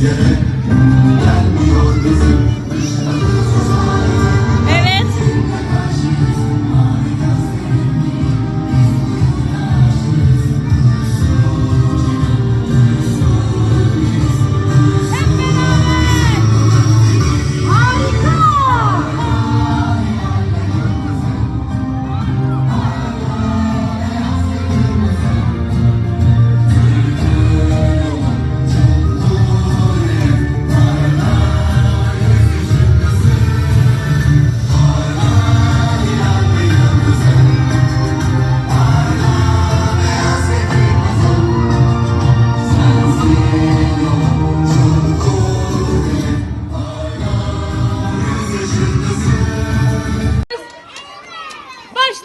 Yeah.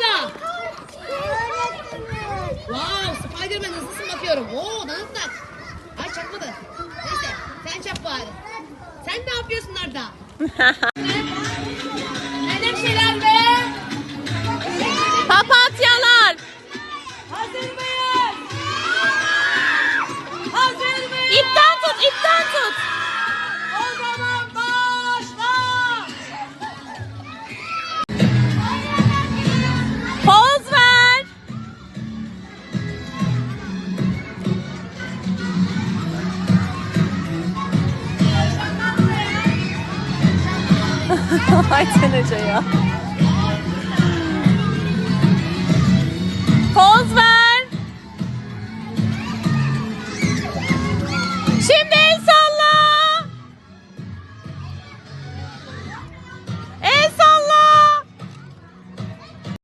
Başla. Wow, Spiderman hızlısın bakıyorum. Oo, danıtlak. Ay çakmadı. Neyse, sen çak bari. Sen ne yapıyorsun orada? Öyle bir şeyler Ay Sen Hoca ya.